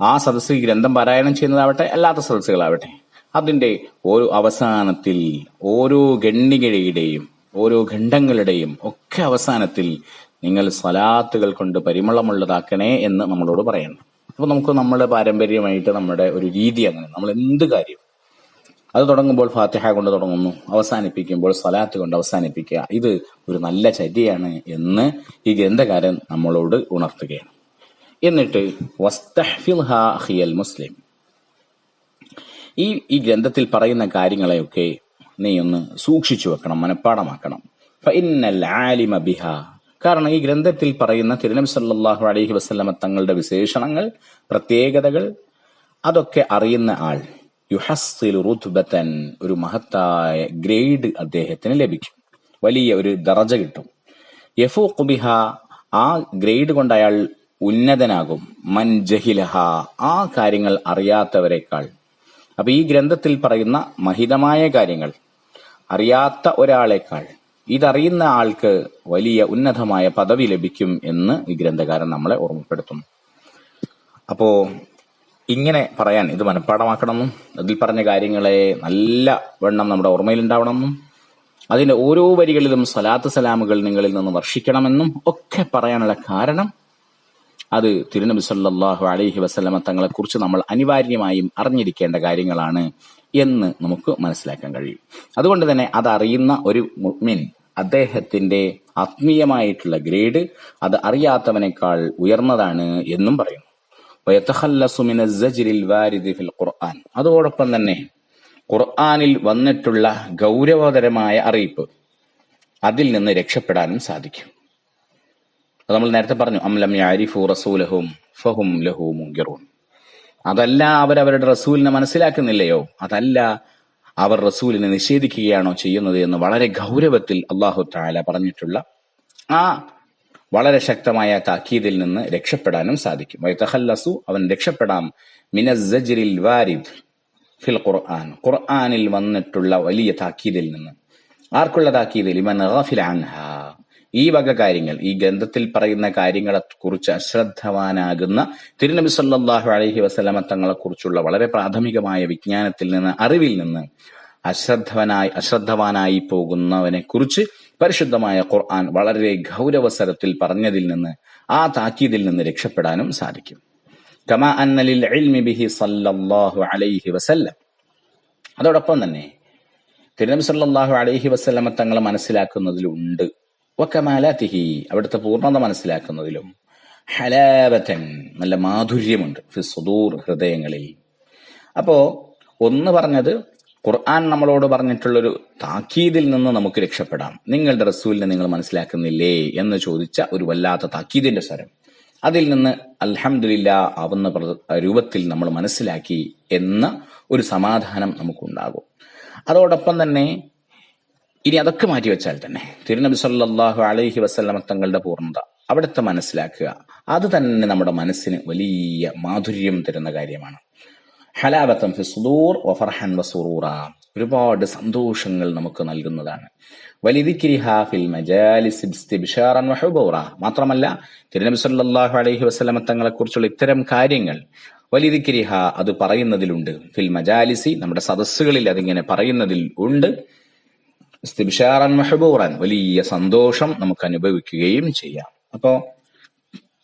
ആ സദസ്സ് ഗ്രന്ഥം പാരായണം ചെയ്യുന്നതാവട്ടെ അല്ലാത്ത സദസ്സുകളാവട്ടെ. അതിന്റെ ഓരോ അവസാനത്തിൽ ഓരോ ഗണ്ണികയുടെയും ഓരോ ഖണ്ഡങ്ങളുടെയും ഒക്കെ അവസാനത്തിൽ നിങ്ങൾ സലാത്തുകൾ കൊണ്ട് പരിമളമുള്ളതാക്കണേ എന്ന് നമ്മളോട് പറയണം. അപ്പൊ നമുക്ക് നമ്മുടെ പാരമ്പര്യമായിട്ട് നമ്മുടെ ഒരു രീതി അങ്ങനെ നമ്മൾ എന്ത് കാര്യം അത് തുടങ്ങുമ്പോൾ ഫാത്തിഹ കൊണ്ട് തുടങ്ങുന്നു. അവസാനിപ്പിക്കുമ്പോൾ സലാത്ത് കൊണ്ട് അവസാനിപ്പിക്കുക. ഇത് ഒരു നല്ല ചര്യയാണ് എന്ന് ഈ ഗ്രന്ഥകാരൻ നമ്മളോട് ഉണർത്തുകയാണ്. എന്നിട്ട് മുസ്ലിം. ഈ ഈ ഗ്രന്ഥത്തിൽ പറയുന്ന കാര്യങ്ങളെയൊക്കെ നീ ഒന്ന് സൂക്ഷിച്ചു വെക്കണം മനഃപ്പാടമാക്കണം. ആലിമ ബിഹ. കാരണം ഈ ഗ്രന്ഥത്തിൽ പറയുന്ന തിരുനബി സല്ലാഹു അലഹി വസ്ലമ തങ്ങളുടെ വിശേഷണങ്ങൾ പ്രത്യേകതകൾ അതൊക്കെ അറിയുന്ന ആൾ. യുഹസ്സിൽ റുത്ബത്തൻ ഒരു മഹത്തായ ഗ്രേഡ് അദ്ദേഹത്തിന് ലഭിക്കും. വലിയ ഒരു ദറജ കിട്ടും. യഫു കുബിഹ ആ ഗ്രേഡ് കൊണ്ട് അയാൾ ഉന്നതനാകും. മൻ ജഹിലഹ ആ കാര്യങ്ങൾ അറിയാത്തവരെക്കാൾ. അപ്പൊ ഈ ഗ്രന്ഥത്തിൽ പറയുന്ന മഹിതമായ കാര്യങ്ങൾ അറിയാത്ത ഒരാളെക്കാൾ. ഇതറിയുന്ന ആൾക്ക് വലിയ ഉന്നതമായ പദവി ലഭിക്കും എന്ന് ഈ ഗ്രന്ഥകാരൻ നമ്മളെ ഓർമ്മപ്പെടുത്തുന്നു. അപ്പോ ഇങ്ങനെ പറയാൻ ഇത് മനഃപ്പാടമാക്കണമെന്നും അതിൽ പറഞ്ഞ കാര്യങ്ങളെ നല്ല വണ്ണം നമ്മുടെ ഓർമ്മയിലുണ്ടാവണമെന്നും അതിന്റെ ഓരോ വരികളിലും സലാത്ത് സലാമുകൾ നിങ്ങളിൽ നിന്ന് വർഷിക്കണമെന്നും ഒക്കെ പറയാനുള്ള കാരണം അത് തിരുനബി സല്ലാഹു അലഹി വസ്ലമ തങ്ങളെ കുറിച്ച് നമ്മൾ അനിവാര്യമായും അറിഞ്ഞിരിക്കേണ്ട കാര്യങ്ങളാണ് എന്ന് നമുക്ക് മനസ്സിലാക്കാൻ കഴിയും. അതുകൊണ്ട് തന്നെ അതറിയുന്ന ഒരു മുഅ്മിൻ അദ്ദേഹത്തിന്റെ ആത്മീയമായിട്ടുള്ള ഗ്രേഡ് അത് അറിയാത്തവനേക്കാൾ ഉയർന്നതാണ് എന്നും പറയുന്നു. ഫിൽ ഖുർആൻ. അതോടൊപ്പം തന്നെ ഖുർആാനിൽ വന്നിട്ടുള്ള ഗൗരവതരമായ അറിയിപ്പ് അതിൽ നിന്ന് രക്ഷപ്പെടാനും സാധിക്കും. അത് നമ്മൾ നേരത്തെ പറഞ്ഞു അംലം യാരിഫു റസൂലഹും ഫഹും ലഹു മുങ്കിറൂൻ അതല്ല അവരവരുടെ റസൂലിനെ മനസ്സിലാക്കുന്നില്ലയോ? അതല്ല അവർ റസൂലിനെ നിഷേധിക്കുകയാണോ ചെയ്യുന്നത് എന്ന് വളരെ ഗൗരവത്തിൽ അള്ളാഹു താല പറഞ്ഞിട്ടുള്ള ആ വളരെ ശക്തമായ താക്കീതിൽ നിന്ന് രക്ഷപ്പെടാനും സാധിക്കും. വൈതഹല്ലസു അവൻ രക്ഷപ്പെടാം. മിനസ്സജിരിൽ വാരിദ് ഫിൽ ഖുർആൻ. ഖുർആനിൽ വന്നിട്ടുള്ള വലിയ താക്കീതിൽ നിന്ന്. ആർക്കുള്ള താക്കീത് ഇമൻ അൻഹ. ഈ വക കാര്യങ്ങൾ ഈ ഗ്രന്ഥത്തിൽ പറയുന്ന കാര്യങ്ങളെ കുറിച്ച് അശ്രദ്ധവാനാകുന്ന തിരുനബി സല്ലാഹു അലഹി വസ്ലമ തങ്ങളെ കുറിച്ചുള്ള വളരെ പ്രാഥമികമായ വിജ്ഞാനത്തിൽ നിന്ന് അറിവിൽ നിന്ന് അശ്രദ്ധവനായി അശ്രദ്ധവാനായി പോകുന്നവനെ കുറിച്ച് പരിശുദ്ധമായ ഖുർആൻ വളരെ ഗൗരവസരത്തിൽ പറഞ്ഞതിൽ നിന്ന് ആ താക്കീതിൽ നിന്ന് രക്ഷപ്പെടാനും സാധിക്കും. കമാ അന്നലിൽ ബിഹി സല്ലല്ലാഹു അലൈഹി വസല്ലം. അതോടൊപ്പം തന്നെ തിരുനബി സല്ലല്ലാഹു അലൈഹി വസല്ലമ തങ്ങളെ മനസ്സിലാക്കുന്നതിലുണ്ട്. വക്കമാലാത്തിഹി അവിടുത്തെ പൂർണത മനസ്സിലാക്കുന്നതിലും ഹലാവത്തൻ നല്ല മാധുര്യമുണ്ട്. ഫി സുദൂർ ഹൃദയങ്ങളിൽ. അപ്പോ ഒന്ന് പറഞ്ഞത് ഖുർആൻ നമ്മളോട് പറഞ്ഞിട്ടുള്ളൊരു താക്കീതിൽ നിന്ന് നമുക്ക് രക്ഷപ്പെടാം. നിങ്ങളുടെ റസൂലിനെ നിങ്ങൾ മനസ്സിലാക്കുന്നില്ലേ എന്ന് ചോദിച്ച ഒരു വല്ലാത്ത താക്കീതിന്റെ സ്വരം. അതിൽ നിന്ന് അലഹമില്ല ആവുന്ന രൂപത്തിൽ നമ്മൾ മനസ്സിലാക്കി എന്ന ഒരു സമാധാനം നമുക്കുണ്ടാകും. അതോടൊപ്പം തന്നെ ഇനി അതൊക്കെ മാറ്റിവെച്ചാൽ തന്നെ തിരുനബി സല്ലാഹു അലൈഹി വസ്ലമ തങ്ങളുടെ പൂർണത അവിടുത്തെ മനസ്സിലാക്കുക. അത് തന്നെ നമ്മുടെ മനസ്സിന് വലിയ മാധുര്യം തരുന്ന കാര്യമാണ്. ഹലാബത്തം ഫിസുദൂർ വഫർഹൻ വസുറൂറ ഒരുപാട് സന്തോഷങ്ങൾ നമുക്ക് നൽകുന്നതാണ്. മാത്രമല്ല തിരുനബി സല്ലാഹു അലൈഹി വസ്ലമ തങ്ങളെ കുറിച്ചുള്ള ഇത്തരം കാര്യങ്ങൾ വലിദിക്രിഹ അത് പറയുന്നതിലുണ്ട്. ഫിൽ മജാലിസി നമ്മുടെ സദസ്സുകളിൽ അതിങ്ങനെ പറയുന്നതിൽ ഉണ്ട്. സ്തിബിഷാറൻ മെഹബൂറൻ വലിയ സന്തോഷം നമുക്ക് അനുഭവിക്കുകയും ചെയ്യാം. അപ്പോ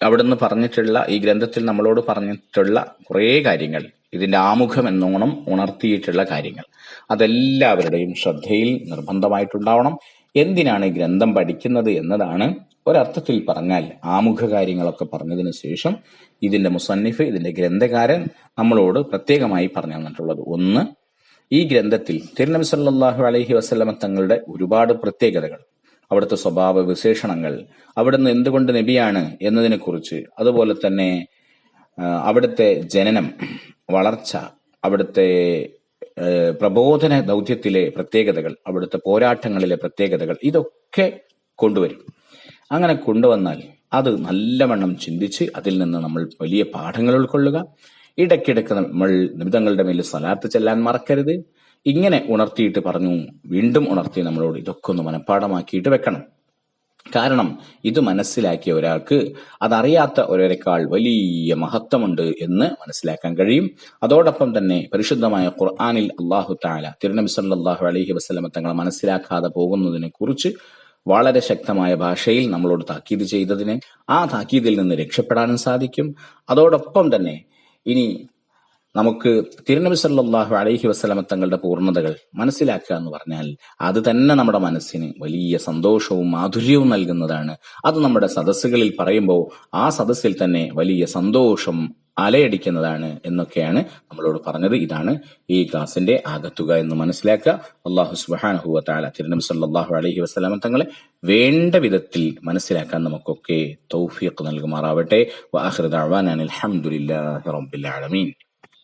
അവിടുന്ന് പറഞ്ഞിട്ടുള്ള ഈ ഗ്രന്ഥത്തിൽ നമ്മളോട് പറഞ്ഞിട്ടുള്ള കുറേ കാര്യങ്ങൾ. ഇതിന്റെ ആമുഖം എന്നോണം ഉണർത്തിയിട്ടുള്ള കാര്യങ്ങൾ. അതെല്ലാവരുടെയും ശ്രദ്ധയിൽ നിർബന്ധമായിട്ടുണ്ടാവണം. എന്തിനാണ് ഈ ഗ്രന്ഥം പഠിക്കുന്നത് എന്നതാണ് ഒരർത്ഥത്തിൽ പറഞ്ഞാൽ ആമുഖ കാര്യങ്ങളൊക്കെ പറഞ്ഞതിന് ശേഷം ഇതിന്റെ മുസന്നിഫ് ഇതിന്റെ ഗ്രന്ഥകാരൻ നമ്മളോട് പ്രത്യേകമായി പറഞ്ഞു തന്നിട്ടുള്ളത് ഒന്ന് ഈ ഗ്രന്ഥത്തിൽ തിരുനബി സല്ലാഹു അലഹി വസ്ലമ തങ്ങളുടെ ഒരുപാട് പ്രത്യേകതകൾ അവിടുത്തെ സ്വഭാവ വിശേഷണങ്ങൾ അവിടുന്ന് എന്തുകൊണ്ട് നബിയാണ് എന്നതിനെ കുറിച്ച് അതുപോലെ തന്നെ അവിടുത്തെ ജനനം വളർച്ച അവിടുത്തെ പ്രബോധന ദൗത്യത്തിലെ പ്രത്യേകതകൾ അവിടുത്തെ പോരാട്ടങ്ങളിലെ പ്രത്യേകതകൾ ഇതൊക്കെ കൊണ്ടുവരും. അങ്ങനെ കൊണ്ടുവന്നാൽ അത് നല്ലവണ്ണം ചിന്തിച്ച് അതിൽ നിന്ന് നമ്മൾ വലിയ പാഠങ്ങൾ ഉൾക്കൊള്ളുക. ഇടയ്ക്കിടയ്ക്ക് നമ്മൾ നിമിതങ്ങളുടെ മേൽ സലാത്ത് ചെല്ലാൻ മറക്കരുത്. ഇങ്ങനെ ഉണർത്തിയിട്ട് പറഞ്ഞു വീണ്ടും ഉണർത്തി നമ്മളോട് ഇതൊക്കെ ഒന്ന് മനഃപ്പാടമാക്കിയിട്ട് വെക്കണം. കാരണം ഇത് മനസ്സിലാക്കിയ ഒരാൾക്ക് അതറിയാത്ത ഒരേക്കാൾ വലിയ മഹത്വമുണ്ട് എന്ന് മനസ്സിലാക്കാൻ കഴിയും. അതോടൊപ്പം തന്നെ പരിശുദ്ധമായ ഖുർആാനിൽ അള്ളാഹു താല തിരുനബി സല്ലല്ലാഹു അലഹി വസ്ലമ തങ്ങൾ മനസ്സിലാക്കാതെ പോകുന്നതിനെ കുറിച്ച് വളരെ ശക്തമായ ഭാഷയിൽ നമ്മളോട് താക്കീത് ചെയ്തതിന് ആ താക്കീതിൽ നിന്ന് രക്ഷപ്പെടാനും സാധിക്കും. അതോടൊപ്പം തന്നെ ഇനി നമുക്ക് തിരുനബി സല്ലാഹു അലൈഹി വസ്ലമ തങ്ങളുടെ പൂർണതകൾ മനസ്സിലാക്കുക എന്ന് പറഞ്ഞാൽ അത് തന്നെ നമ്മുടെ മനസ്സിന് വലിയ സന്തോഷവും മാധുര്യവും നൽകുന്നതാണ്. അത് നമ്മുടെ സദസ്സുകളിൽ പറയുമ്പോൾ ആ സദസ്സിൽ തന്നെ വലിയ സന്തോഷം അലയടിക്കുന്നതാണ് എന്നൊക്കെയാണ് നമ്മളോട് പറഞ്ഞത്. ഇതാണ് ഈ ക്ലാസിന്റെ ആകത്തുക എന്ന് മനസ്സിലാക്കുക. അള്ളാഹു സുബ്ഹാനഹു വ തിരുനബി സല്ലാഹു അലഹി വസല്ലമ തങ്ങളെ വേണ്ട വിധത്തിൽ മനസ്സിലാക്കാൻ നമുക്കൊക്കെ തൗഫീഖ് നൽകുമാറാവട്ടെ. അനിൽ റബ്ബിൽ ആലമീൻ.